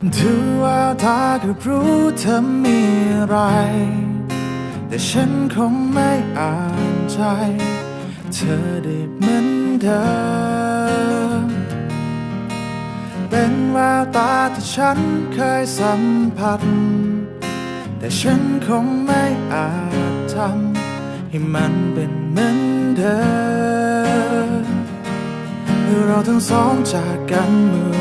ดูว่าตาก็รู้เธอมีอะไร แต่ฉันคงไม่อ่านใจ เธอได้เหมือนเดิม เป็นแววตาที่ฉันเคยสัมผัส แต่ฉันคงไม่อาจทำให้มันเป็นเหมือนเดิมเราทั้งสองจากกันเมื่อ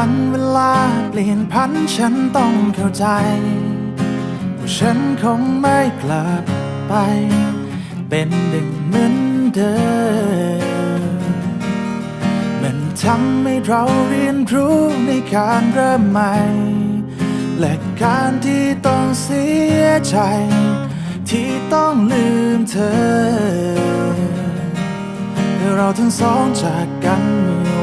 วันเวลาเปลี่ยนพันฉันต้องเข้าใจ ว่าฉันคงไม่กลับไป เป็นดึงเหมือนเดิมมันทำให้เราเรียนรู้ในการเริ่มใหม่ และการที่ต้องเสียใจ ที่ต้องลืมเธอ เราทั้งสองจากกันเมื่อ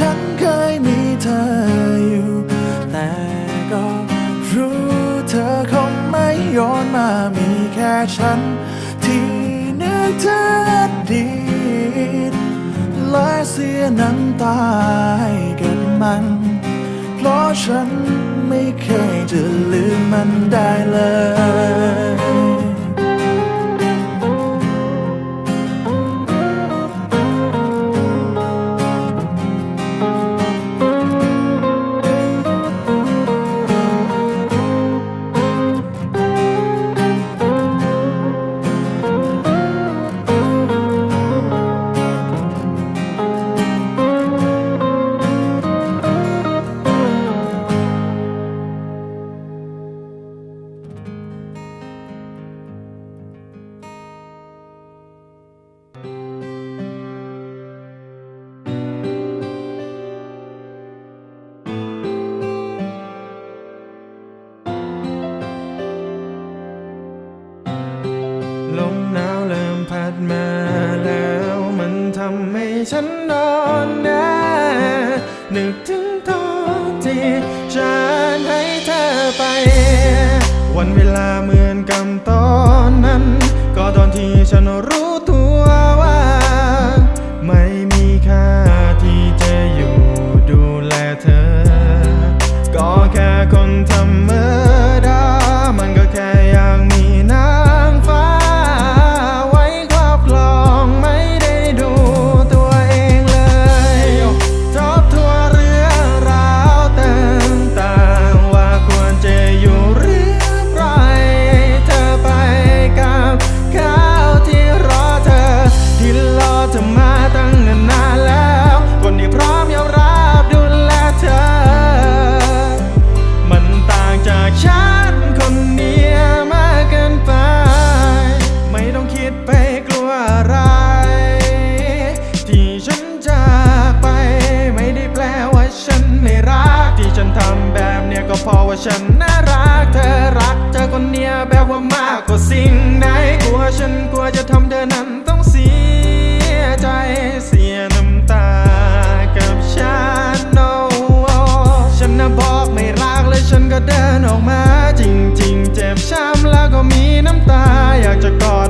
ฉันเคยมีเธออยู่ แต่ก็รู้เธอคงไม่ย้อนมามีแค่ฉัน ที่นึกถึงอดีตและเสียน้ำตาให้กับมัน เพราะฉันไม่เคยจะลืมมันได้เลย เธอมาตั้งนานๆแล้วคนที่พร้อมยอมรับดูแลเธอ มันต่างจากฉันคนเดียวมากเกินไป ไม่ต้องคิดไปกลัวอะไร ที่ฉันจากไป ไม่ได้แปลว่าฉันไม่รัก ที่ฉันทำแบบเนี้ยก็เพราะว่าฉันน่ารักเธอรักเธอคนเนี้ยแบบว่ามากกว่าสิ่งใดกลัวฉันกลัวจะทำเธอนั้น จะกอด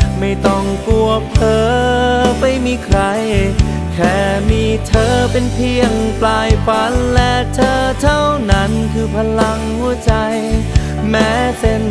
ไม่ต้องกลัวเพ้อไปมีใคร แค่มีเธอเป็นเพียงปลายฝันและเธอเท่านั้นคือพลังหัวใจ แม้เส้น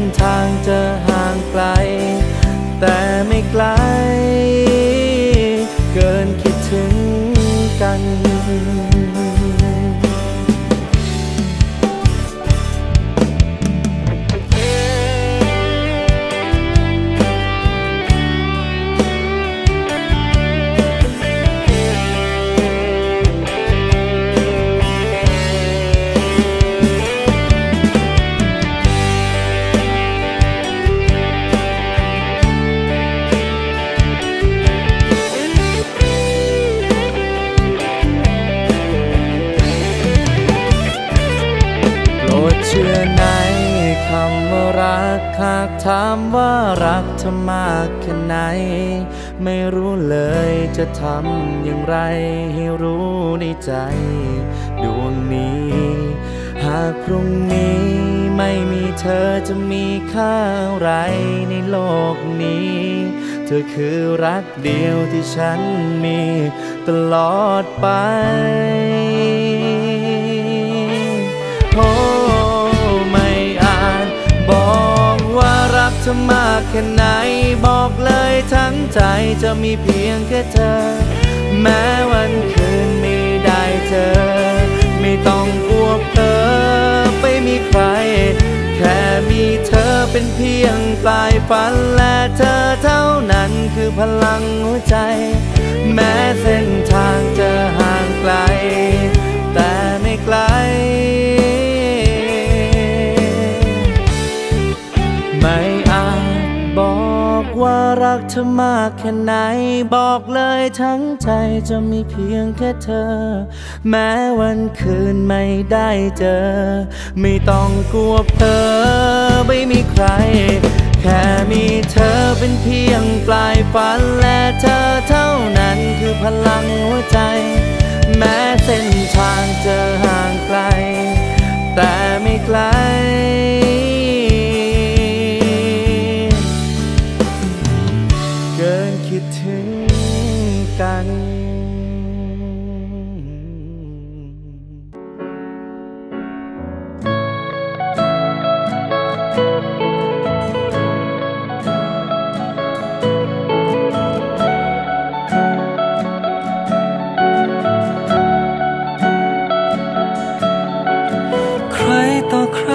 หากถามว่ารักเธอมากแค่ไหน ไม่รู้เลยจะทำอย่างไรให้รู้ในใจดวงนี้ หากพรุ่งนี้ไม่มีเธอจะมีค่าไรในโลกนี้ เธอคือรักเดียวที่ฉันมีตลอดไป รักเธอมากแค่ไหน บอกเลยทั้งใจจะมีเพียงแค่เธอ แม้วันคืนไม่ได้เจอ ไม่ต้องกลัวเธอไปมีใคร แค่มีเธอเป็นเพียงปลายฝันและเธอเท่านั้นคือพลังหัวใจ แม้เส้นทางจะห่างไกล แต่ไม่ไกล รักเธอมากแค่ไหน บอกเลยทั้งใจจะมีเพียงแค่เธอ แม้วันคืนไม่ได้เจอ ไม่ต้องกลัวเพลอไม่มีใคร แค่มีเธอเป็นเพียงปลายฝันและเธอเท่านั้นคือพลังหัวใจ แม้เส้นทางจะห่างไกล แต่ไม่ไกล กันใครต่อใคร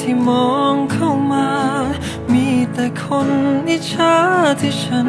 ที่มองเข้ามา มีแต่คนอิจฉาที่ฉัน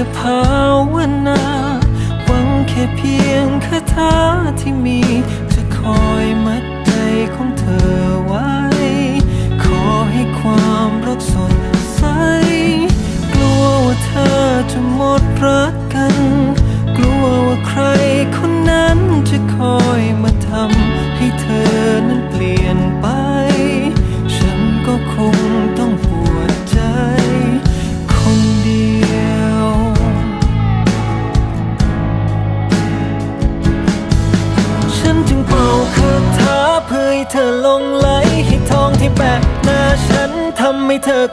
แต่ภาวนา หวังแค่เพียงคาถาที่มี